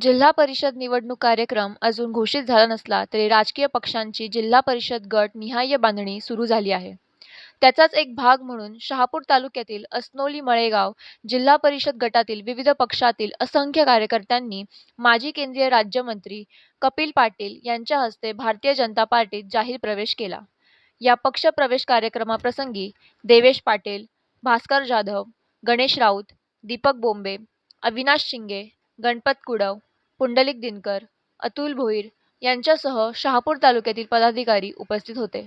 जिल्हा परिषद निवडणूक कार्यक्रम अजून घोषित झाला नसला तरी राजकीय पक्षांची जिल्हा परिषद गट निहाय बांधणी सुरू झाली आहे. त्याचाच एक भाग म्हणून शहापूर तालुक्यातील अस्नोली मळेगाव जिल्हा परिषद गटातील विविध पक्षातील असंख्य कार्यकर्त्यांनी माजी केंद्रीय राज्यमंत्री कपिल पाटील यांच्या हस्ते भारतीय जनता पार्टीत जाहीर प्रवेश केला. या पक्ष प्रवेश कार्यक्रमाप्रसंगी देवेश पाटील भास्कर जाधव गणेश राऊत दीपक बोंबे अविनाश शिंगे गणपत कुडव पुंडलिक दिनकर अतुल भोईर यांच्यासह शहापूर तालुक्यातील पदाधिकारी उपस्थित होते.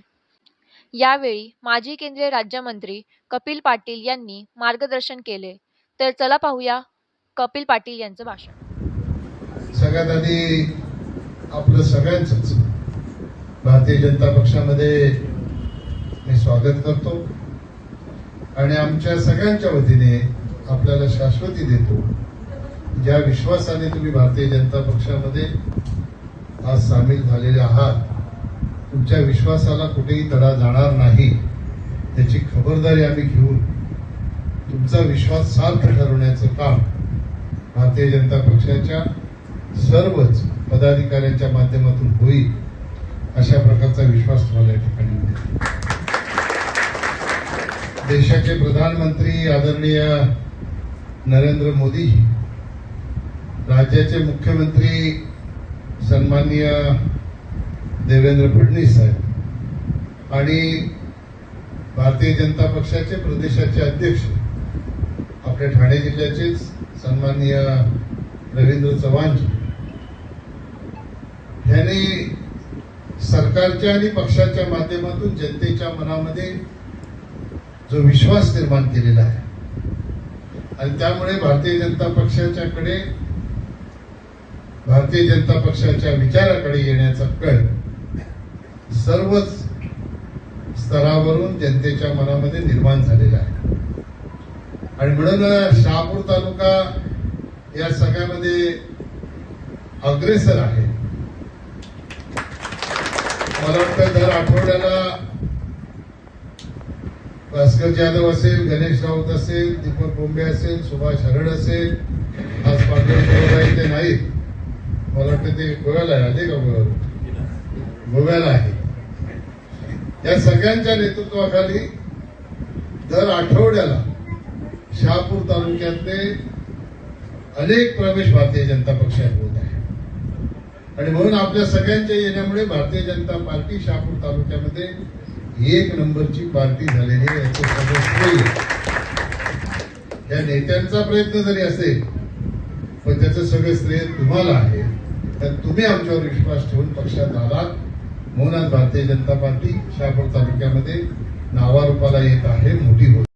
यावेळी माजी केंद्रीय राज्यमंत्री कपिल पाटील यांनी मार्गदर्शन केले. तर चला पाहूया कपिल पाटील यांचं भाषण. सगळ्यात आधी आपलं सगळ्यांच भारतीय जनता पक्षामध्ये मी स्वागत करतो. आणि आमच्या सगळ्यांच्या वतीने आपल्याला शाश्वती देतो. ज्या विश्वासाने तुम्ही भारतीय जनता पक्षामध्ये आज सामील झालेले आहात तुमच्या विश्वासाला कुठेही तडा जाणार नाही त्याची खबरदारी आम्ही घेऊन तुमचा विश्वास सार्थ ठरवण्याचं काम भारतीय जनता पक्षाच्या सर्वच पदाधिकाऱ्यांच्या माध्यमातून होईल अशा प्रकारचा विश्वास तुम्हाला या ठिकाणी देशाचे प्रधानमंत्री आदरणीय नरेंद्र मोदीजी राज्याचे मुख्यमंत्री सन्माननीय देवेंद्र फडणवीस साहेब आणि भारतीय जनता पक्षाचे प्रदेशाचे अध्यक्ष आपल्या ठाणे जिल्ह्याचेच सन्माननीय रवींद्र चव्हाणजी यांनी सरकारच्या आणि पक्षाच्या माध्यमातून जनतेच्या मनामध्ये जो विश्वास निर्माण केलेला आहे. आणि त्यामुळे भारतीय जनता पक्षाच्याकडे भारतीय जनता पक्षाच्या विचाराकडे येण्याचा कळ सर्वच स्तरावरून जनतेच्या मनामध्ये निर्माण झालेला आहे. आणि म्हणून शहापूर तालुका या सगळ्यामध्ये अग्रेसर आहे. मला वाटतं दर आठवड्याला भास्कर जाधव असेल गणेश राऊत असेल दीपक बोंबे असेल सुभाष हरड असेल आज पाटील ते नाहीत. मला वाटतं ते गोव्याला आहे आले का गोव्याला आहे. या सगळ्यांच्या नेतृत्वाखाली दर आठवड्याला शहापूर तालुक्यातले अनेक प्रवेश भारतीय जनता पक्षात होत आहे. आणि म्हणून आपल्या सगळ्यांच्या येण्यामुळे भारतीय जनता पार्टी शहापूर तालुक्यामध्ये एक नंबरची पार्टी झालेली आहे याचे या नेत्यांचा प्रयत्न जरी असेल पण त्याचं सगळं श्रेय तुम्हाला आहे. तर तुम्ही आमच्यावर विश्वास ठेवून पक्षात आलात. म्हणूनच भारतीय जनता पार्टी शहापूर तालुक्यामध्ये नावारूपाला येत आहे मोठी होत